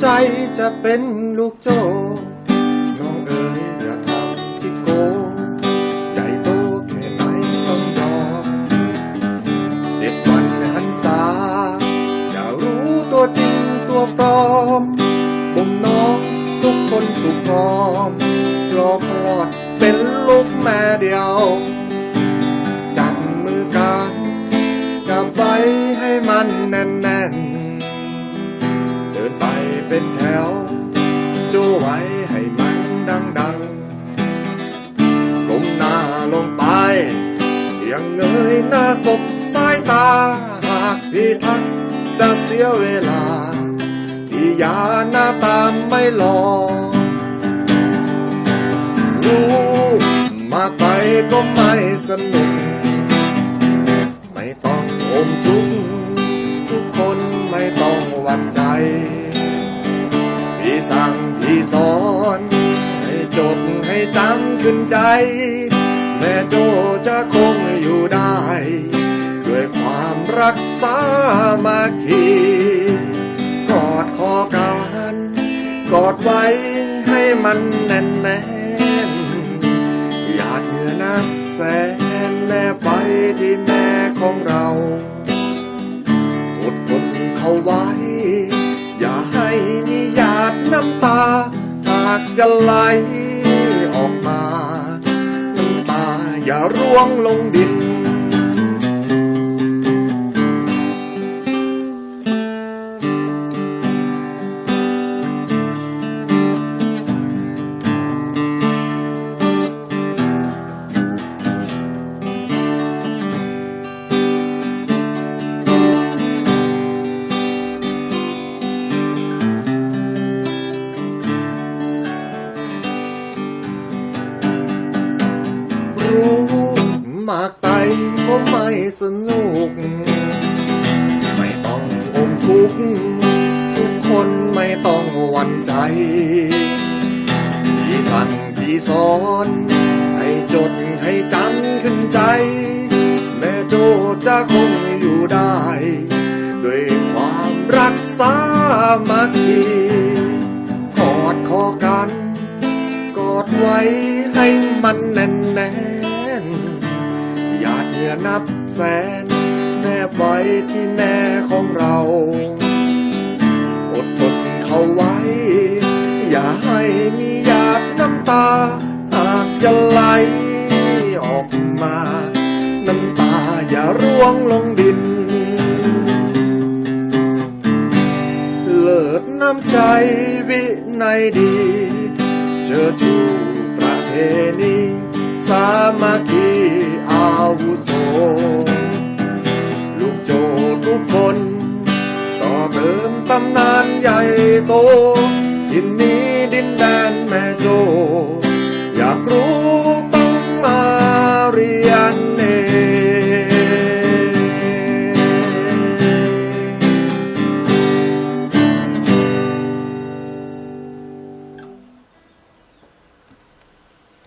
ใจจะเป็นลูกโจน้องเอ๋ยอย่าทำที่โกงใหญ่โตแค่ไหนต้องยอมเจ็ดวันหันษาอย่ารู้ตัวจริงตัวปลอมบ่มน้องทุกคนสุขงอมหลอกหลอดเป็นลูกแม่เดียว จับมือกันจับไว้ให้มันแน่นๆ สบสายตา หากพี่ทักจะเสียเวลา พี่ยาหน้าตามไม่หลอรู้มาไปก็ไม่สนุก ไม่ต้องอมทุกทุกคนไม่ต้องหวั่นใจ พี่สั่งพี่สอน ให้จดให้จำขึ้นใจ แม่โจจะคงอยู่ได้ ด้วยความรักสามัคคีกอดคอกัน กอดไว้ให้มันแน่นแน่นหยาดเหงื่อนับแสนแนบไปที่แม่ของเราอดทนเข้าไว้ อย่าให้มีหยาดน้ำตา หากจะไหล อย่าร่วงลงดิน กไปก็ไม่สนุก ไม่ต้องอมทุกข์ทุกคนไม่ต้องหวั่นใจพี่สั่งพี่สอน ให้จดให้จำขึ้นใจ แม่โจจะคงอยู่ได้ ด้วยความรักสามัคคีกอดคอกัน กอดไว้ให้มันแน่น ลือนับแสน แนบไว้ที่แม่ของเรา อดทนเขาไว้ อย่าให้มีหยาดน้ำตา หากจะไหลออกมา น้ำตาอย่าร่วงลงดิน เลิศน้ำใจวินัยดี เชิดชูประเพณีสามัคคีุโส ลูกโจทุกคน ต่อเติมตำนานใหญ่โต ดินนี้ดินแดนแม่โจ อยากรู้